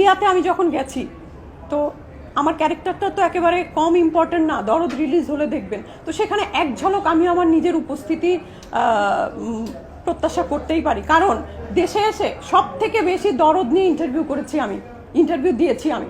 ইন্ডিয়াতে আমি যখন গেছি, তো আমার ক্যারেক্টারটা তো একেবারে কম ইম্পর্টেন্ট না, দরদ রিলিজ হলে দেখবেন। তো সেখানে এক ঝলক আমি আমার নিজের উপস্থিতি প্রত্যাশা করতেই পারি। কারণ দেশে এসে সব থেকে বেশি দরদ নিয়ে ইন্টারভিউ করেছি আমি ইন্টারভিউ দিয়েছি আমি।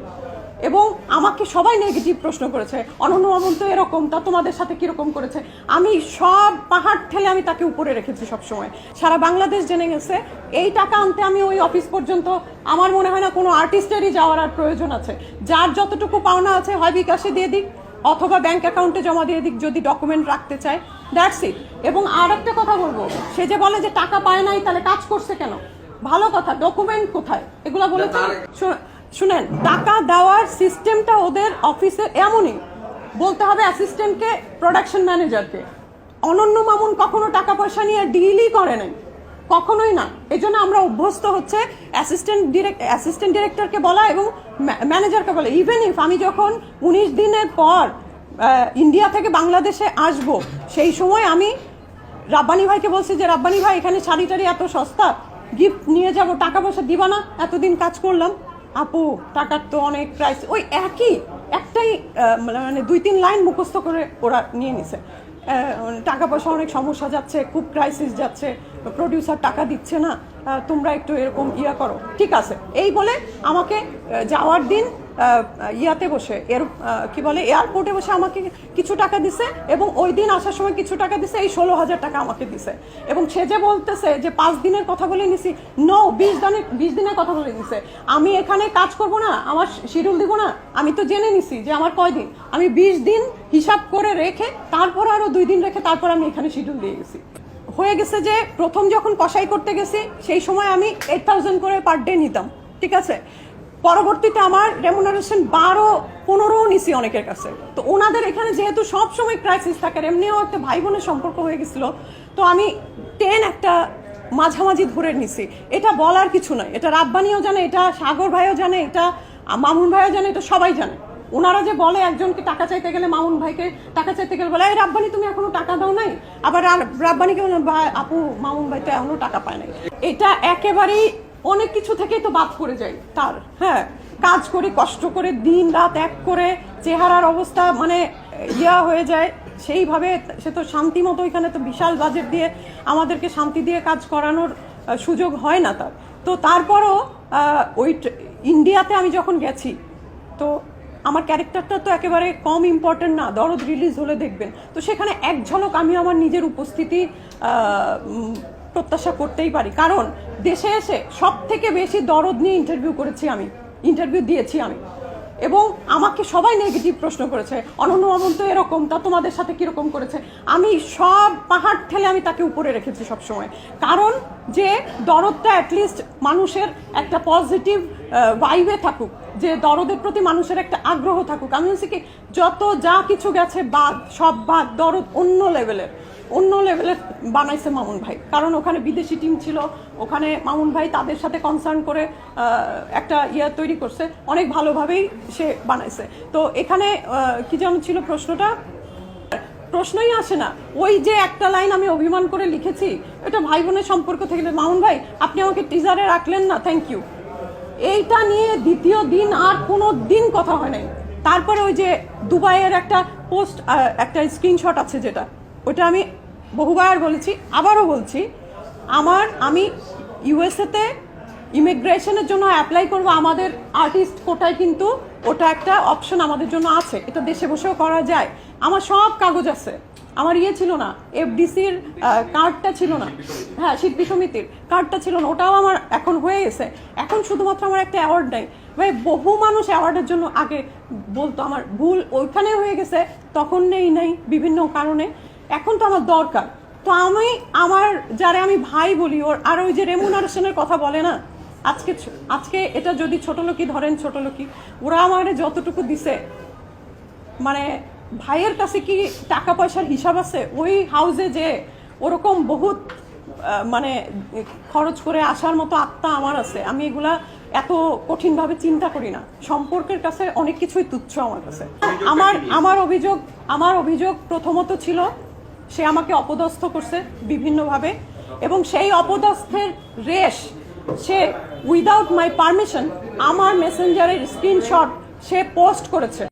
এবং আমাকে সবাই নেগেটিভ প্রশ্ন করেছে। অনন্য মামুন তো এরকম তা তোমাদের সাথে কীরকম করেছে? আমি সব পাহাড় ঠেলে আমি তাকে উপরে রেখেছি সব সময় সারা বাংলাদেশ জেনে গেছে এই টাকা আনতে আমি ওই অফিস পর্যন্ত আমার মনে হয় না কোনো আর্টিস্টেরই যাওয়ার আর প্রয়োজন আছে। যার যতটুকু পাওনা আছে হয় বিকাশে দিয়ে দিক অথবা ব্যাংক অ্যাকাউন্টে জমা দিয়ে দিক যদি ডকুমেন্ট রাখতে চায়। দ্যাটস ইট এবং আর একটা কথা বলব সে যে বলে যে টাকা পায় নাই তাহলে কাজ করছে কেন? ভালো কথা ডকুমেন্ট কোথায়? এগুলো বলেছে? শুনেন, টাকা দেওয়ার সিস্টেমটা ওদের অফিসে এমনই। বলতে হবে অ্যাসিস্ট্যান্টকে প্রোডাকশন ম্যানেজারকে অনন্য মামুন কখনো টাকা পয়সা নিয়ে ডিলই করে নাই। কখনোই না। এই জন্য আমরা অভ্যস্ত হচ্ছে অ্যাসিস্ট্যান্ট ডিরেক্ট অ্যাসিস্ট্যান্ট ডিরেক্টরকে বলা এবং ম্যানেজারকে বলা। ইভেন ইফ আমি যখন উনিশ দিনের পর ইন্ডিয়া থেকে বাংলাদেশে আসব, সেই সময় আমি রাব্বানি ভাইকে বলছি যে, রাব্বানি ভাই, এখানে শাড়ি টাড়ি এত সস্তা? গিফট নিয়ে যাব টাকা পয়সা দিবা না? এতদিন কাজ করলাম। আপু টাকার তো অনেক প্রাইস ওই একই একটাই আহ, মানে দুই তিন লাইন মুখস্থ করে ওরা নিয়ে নিছে। টাকা পয়সা অনেক সমস্যা যাচ্ছে খুব ক্রাইসিস যাচ্ছে প্রডিউসার টাকা দিচ্ছে না। তোমরা একটু এরকম ইয়া করো। ঠিক আছে এই বলে আমাকে যাওয়ার দিন ইয়াতে বসে এর কি বলে, এয়ারপোর্টে বসে আমাকে কিছু টাকা দিছে এবং ওই দিন আসার সময় কিছু টাকা দিছে, এই ষোলো হাজার টাকা আমাকে দিছে। এবং সে যে বলতেছে যে পাঁচ দিনের কথা বলে নিছি নো বিশ দিনের বিশ দিনের কথা বলে নিছে। আমি এখানে কাজ করব না, আমার শিডিউল দিব না, আমি তো জেনে নিছি যে আমার কয় দিন। আমি বিশ দিন হিসাব করে রেখে, তারপর আরও দুই দিন রেখে তারপর আমি এখানে শিডিউল দিয়ে গেছি। হয়ে গেছে যে প্রথম যখন কষাই করতে গেছি, সেই সময় আমি এইট থাউজেন্ড করে পার ডে নিতাম, ঠিক আছে? পরবর্তীতে আমার রেমুনারেশন বারো পনেরোও নিছি অনেকের কাছে। তো ওনাদের এখানে যেহেতু সবসময় ক্রাইসিস থাকে এমনিও একটা ভাই বোনের সম্পর্ক হয়ে গেছিল, তো আমি টেন একটা মাঝামাঝি ধরে নিছি। এটা বলার কিছু নয় এটা রাব্বানিও জানে, এটা সাগর ভাইও জানে, এটা মামুন ভাইও জানে, এটা সবাই জানে। ওনারা যে বলে একজনকে টাকা চাইতে গেলে মামুন ভাইকে টাকা চাইতে গেলে বলে, এই রাব্বানি, তুমি এখনও টাকা দাও নাই? আবার রাব্বানিকে আপু, মামুন ভাই তো এখনও টাকা পায় নাই। এটা একেবারেই অনেক কিছু থেকেই তো বাদ পড়ে যায় তার হ্যাঁ। কাজ করে, কষ্ট করে, দিন রাত এক করে চেহারার অবস্থা মানে ইয়া হয়ে যায়। সেইভাবে সে তো শান্তি মতো এখানে তো বিশাল বাজেট দিয়ে আমাদেরকে শান্তি দিয়ে কাজ করানোর সুযোগ হয় না তার। তো তারপরও ওই ইন্ডিয়াতে আমি যখন গেছি, তো আমার ক্যারেক্টারটা তো একেবারে কম ইম্পর্টেন্ট না, দরদ রিলিজ হলে দেখবেন। তো সেখানে এক ঝলক আমি আমার নিজের উপস্থিতি প্রত্যাশা করতেই পারি। কারণ দেশে এসে সব থেকে বেশি দরদ নিয়ে ইন্টারভিউ করেছি আমি। ইন্টারভিউ দিয়েছি আমি। এবং আমাকে সবাই নেগেটিভ প্রশ্ন করেছে, অনন্য তো এরকম, তা তোমাদের সাথে কীরকম করেছে? আমি সব পাহাড় ঠেলে আমি তাকে উপরে রেখেছি সব সময় কারণ যে দরদটা অ্যাটলিস্ট মানুষের একটা পজিটিভ ভাইবে থাকুক, যে দরদের প্রতি মানুষের একটা আগ্রহ থাকুক। আমি বলছি কি, যত যা কিছু গেছে বাদ, সব বাদ, দরদ অন্য লেভেলের অন্য লেভেলের বানাইছে মামুন ভাই। কারণ ওখানে বিদেশি টিম ছিল, ওখানে মামুন ভাই তাদের সাথে কনসার্ন করে একটা ইয়ে তৈরি করছে। অনেক ভালোভাবেই সে বানাইছে। তো এখানে কি যেন ছিল প্রশ্নটা? প্রশ্নই আসে না। ওই যে একটা লাইন আমি অভিমান করে লিখেছি, এটা ভাই বোনের সম্পর্ক থেকে মামুন ভাই, আপনি আমাকে টিজারে রাখলেন না? থ্যাংক ইউ এইটা নিয়ে দ্বিতীয় দিন আর কোনো দিন কথা হয় নাই। তারপরে ওই যে দুবাইয়ের একটা পোস্ট একটা স্ক্রিনশট আছে যেটা ওটা আমি বহুবার বলেছি, আবারও বলছি, আমার, আমি ইউএসএতে ইমিগ্রেশনের জন্য অ্যাপ্লাই করব, আমাদের আর্টিস্ট কোটায় কিন্তু ওটা একটা অপশন আমাদের জন্য আছে, এটা দেশে বসেও করা যায়। আমার সব কাগজ আছে, আমার ইয়ে ছিল না এফডিসির কার্ডটা ছিল না। হ্যাঁ শিল্পী সমিতির কার্ডটা ছিল না, ওটাও আমার এখন হয়ে গেছে। এখন শুধুমাত্র আমার একটা অ্যাওয়ার্ড নেই। ভাই, বহু মানুষ অ্যাওয়ার্ডের জন্য আগে বলতো, আমার ভুল ওইখানে হয়ে গেছে, তখন নেই নেই, বিভিন্ন কারণে। এখন তো আমার দরকার। তো আমি আমার যারা আমি ভাই বলি ওর আর ওই যে রেমুনারেশনের কথা বলে না আজকে আজকে এটা যদি ছোট লোকই ধরেন ছোট লোকই ওরা আমার যতটুকু দিছে মানে ভাইয়ের কাছে কি টাকা পয়সার হিসাব আছে? ওই হাউসে যে ওরকম বহুত মানে খরচ করে আসার মতো আত্মা আমার আছে। আমি এগুলা এত কঠিনভাবে চিন্তা করি না। সম্পর্কের কাছে অনেক কিছুই তুচ্ছ আমার কাছে। আমার আমার অভিযোগ আমার অভিযোগ প্রথমত ছিল সে আমাকে অপদস্থ করছে বিভিন্নভাবে এবং সেই অপদস্থের রেশ সে উইদাউট মাই পারমিশন আমার মেসেঞ্জারের স্ক্রিনশট সে পোস্ট করেছে।